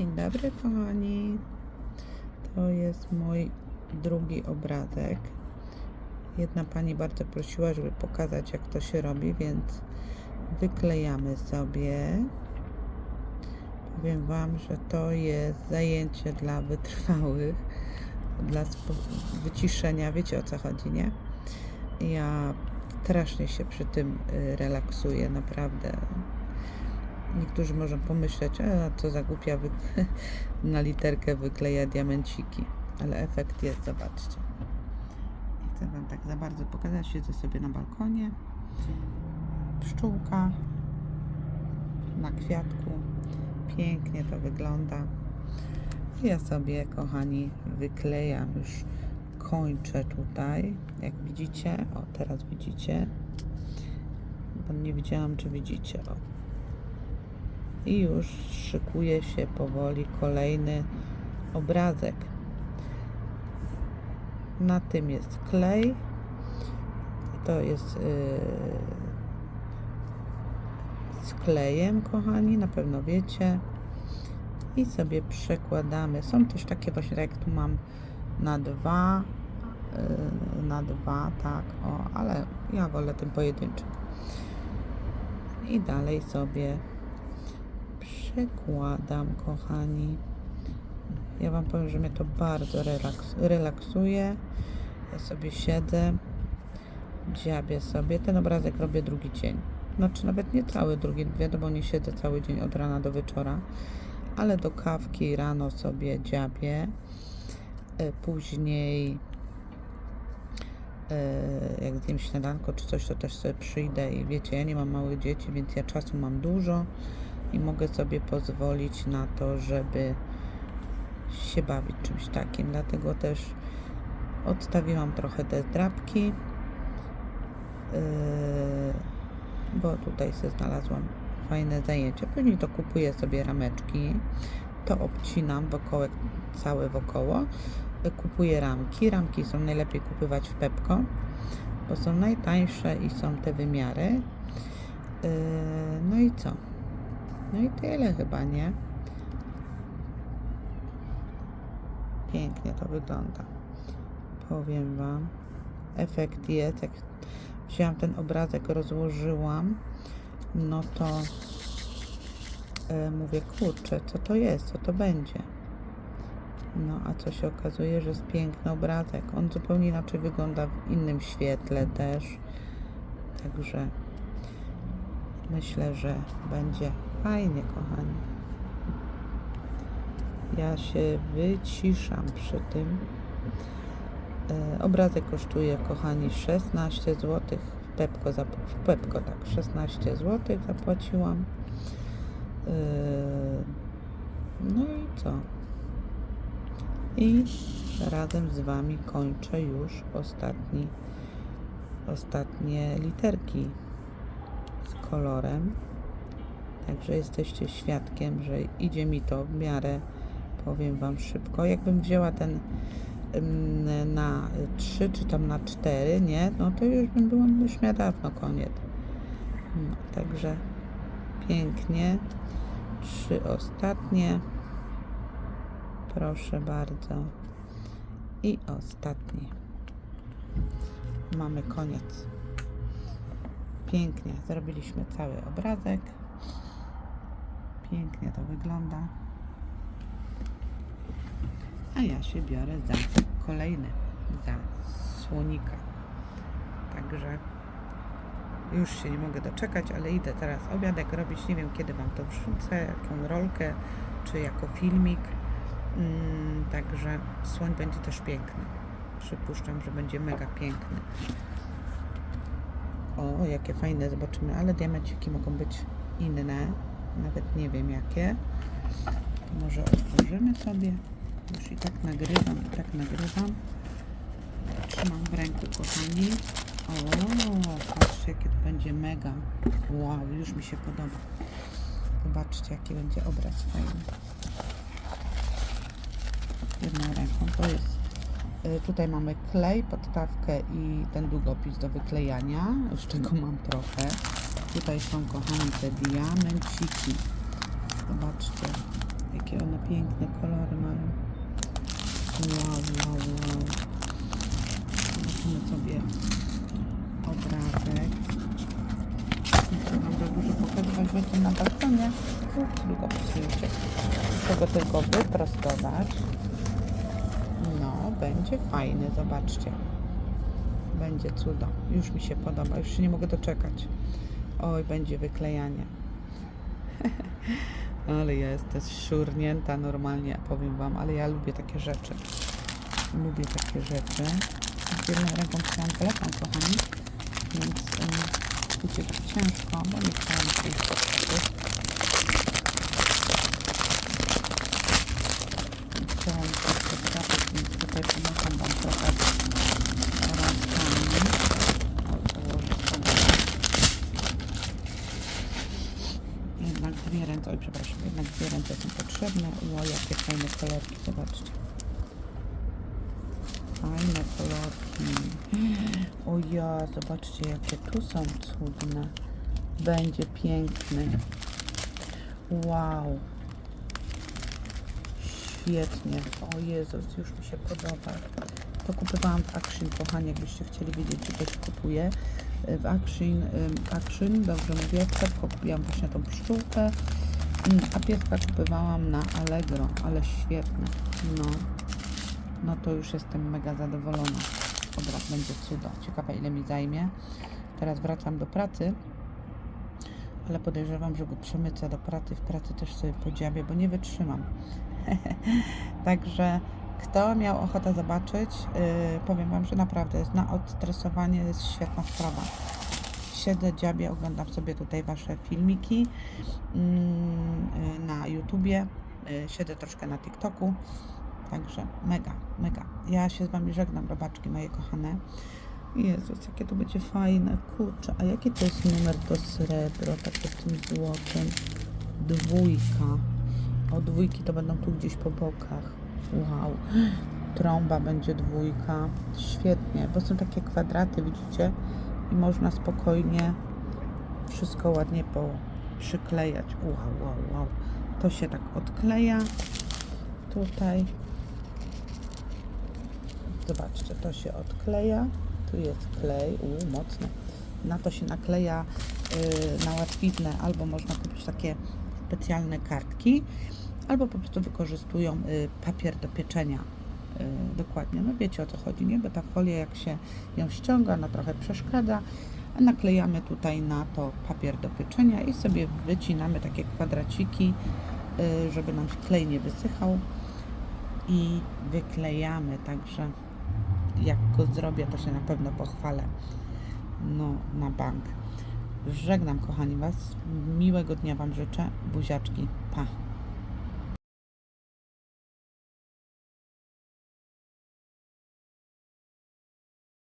Dzień dobry kochani. To jest mój drugi obrazek. Jedna pani bardzo prosiła, żeby pokazać jak to się robi, więc wyklejamy sobie. Powiem Wam, że to jest zajęcie dla wytrwałych, dla wyciszenia. Wiecie o co chodzi, nie? Ja strasznie się przy tym y, relaksuję, naprawdę. Niektórzy mogą pomyśleć, a co za głupia na literkę wykleja diamenciki, ale efekt jest, zobaczcie. Nie chcę Wam tak za bardzo pokazać, siedzę sobie na balkonie, pszczółka na kwiatku, pięknie to wygląda. Ja sobie, kochani, wyklejam już, kończę tutaj, jak widzicie, o teraz widzicie, bo nie widziałam, czy widzicie, o i już szykuje się powoli kolejny obrazek. Na tym jest klej. To jest yy, z klejem, kochani, na pewno wiecie. I sobie przekładamy. Są też takie właśnie, tak jak tu mam na dwa, yy, na dwa, tak, o, ale ja wolę tym pojedynczym. I dalej sobie przekładam, kochani. Ja Wam powiem, że mnie to bardzo relaks relaksuje. Ja sobie siedzę, dziabię sobie. Ten obrazek robię drugi dzień. Znaczy nawet nie cały drugi, wiadomo, nie siedzę cały dzień od rana do wieczora, ale do kawki rano sobie dziabię. E, Później e, jak zjem śniadanko czy coś, to też sobie przyjdę i wiecie, ja nie mam małych dzieci, więc ja czasu mam dużo i mogę sobie pozwolić na to, żeby się bawić czymś takim. Dlatego też odstawiłam trochę te drapki, yy, bo tutaj sobie znalazłam fajne zajęcie. Później to kupuję sobie rameczki, to obcinam wokoło, całe wokoło. Kupuję ramki. Ramki są najlepiej kupować w Pepko, bo są najtańsze i są te wymiary. Yy, no i co? No i tyle chyba, nie? Pięknie to wygląda. Powiem Wam. Efekt jest, jak wzięłam ten obrazek, rozłożyłam, no to e, mówię, kurczę, co to jest, co to będzie? No, a co się okazuje, że jest piękny obrazek. On zupełnie inaczej wygląda w innym świetle też. Także myślę, że będzie fajnie, kochani. Ja się wyciszam przy tym. E, obrazek kosztuje, kochani, 16 zł. W Pepko, w Pepko tak, 16 zł zapłaciłam. E, no i co? I razem z Wami kończę już ostatni, ostatnie literki z kolorem. Także jesteście świadkiem, że idzie mi to w miarę, powiem Wam szybko. Jakbym wzięła ten ym, na 3 czy tam na 4, nie? No to już bym była już miała dawno koniec. No, także pięknie. Trzy ostatnie. Proszę bardzo. I ostatnie. Mamy koniec. Pięknie. Zrobiliśmy cały obrazek. Pięknie to wygląda. A ja się biorę za kolejny, za słonika. Także już się nie mogę doczekać, ale idę teraz obiadek robić. Nie wiem kiedy Wam to wrzucę, jaką rolkę, czy jako filmik. Mm, także słoń będzie też piękny. Przypuszczam, że będzie mega piękny. O, jakie fajne, zobaczymy, ale diamenciki mogą być inne. Nawet nie wiem jakie. Może otworzymy sobie. Już i tak nagrywam, i tak nagrywam. Trzymam w ręku, kochani. O, patrzcie, jakie to będzie mega. Wow, już mi się podoba. Zobaczcie, jaki będzie obraz fajny. Jedną ręką. To jest. y, Tutaj mamy klej, podstawkę i ten długopis do wyklejania, z czego mam trochę. Tutaj są, kochani, te diamenciki. Zobaczcie, jakie one piękne kolory mają. Wow, wow, wow. Zobaczymy sobie obrazek. Nie chcę wam dużo pokazywać, bo to na balkonie. Ups, Tylko psujcie. Muszę go tylko wyprostować. No, będzie fajny, zobaczcie. Będzie cudo. Już mi się podoba, już się nie mogę doczekać. Oj, będzie wyklejanie. ale ja jestem szurnięta normalnie, powiem Wam, ale ja lubię takie rzeczy. Lubię takie rzeczy. Z jedną ręką chciałam telefon, kochani, więc um, tak ciężko, bo nie chciałam sklepu. Chciałam pójść do sklepu, więc tutaj pomagam Wam trochę rączkami. O, położę sobie. Jednak dwie ręce, oj przepraszam, jednak dwie ręce są potrzebne. Ło, jakie fajne kolorki, zobaczcie. Fajne kolorki. O ja, zobaczcie jakie tu są cudne. Będzie piękny. Wow. Świetnie. O Jezus, już mi się podoba. To kupowałam w Action, kochani, jakbyście chcieli wiedzieć, czy coś kupuję. W Action, ym, Action dobrze mówię, Pepco kupiłam właśnie tą pszczółkę, ym, a pieska kupowałam na Allegro, ale świetne. No, no to już jestem mega zadowolona. Obraz będzie cudo. Ciekawa ile mi zajmie. Teraz wracam do pracy, ale podejrzewam, że go przemycę do pracy. W pracy też sobie podziabię, bo nie wytrzymam. Także kto miał ochotę zobaczyć, yy, powiem Wam, że naprawdę jest na odstresowanie jest świetna sprawa. Siedzę, dziabię, oglądam sobie tutaj Wasze filmiki yy, na YouTubie, yy, siedzę troszkę na TikToku, także mega, mega. Ja się z Wami żegnam, robaczki moje kochane. Jezus, jakie to będzie fajne, kurczę, a jaki to jest numer do srebro, takie z tym złotem? Dwójka. O dwójki to będą tu gdzieś po bokach. Wow. Trąba będzie dwójka. Świetnie, bo są takie kwadraty, widzicie? I można spokojnie wszystko ładnie po przyklejać. Wow, wow, wow. To się tak odkleja. Tutaj. Zobaczcie, to się odkleja. Tu jest klej. U, mocno. Na to się nakleja yy, na łatwiznę, albo można kupić takie specjalne kartki, albo po prostu wykorzystują y, papier do pieczenia. Y, dokładnie, no wiecie o co chodzi, nie? Bo ta folia jak się ją ściąga, ona trochę przeszkadza, naklejamy tutaj na to papier do pieczenia i sobie wycinamy takie kwadraciki, y, żeby nam klej nie wysychał i wyklejamy, także jak go zrobię, to się na pewno pochwalę. No, na bank. Żegnam, kochani Was. Miłego dnia Wam życzę. Buziaczki. Pa.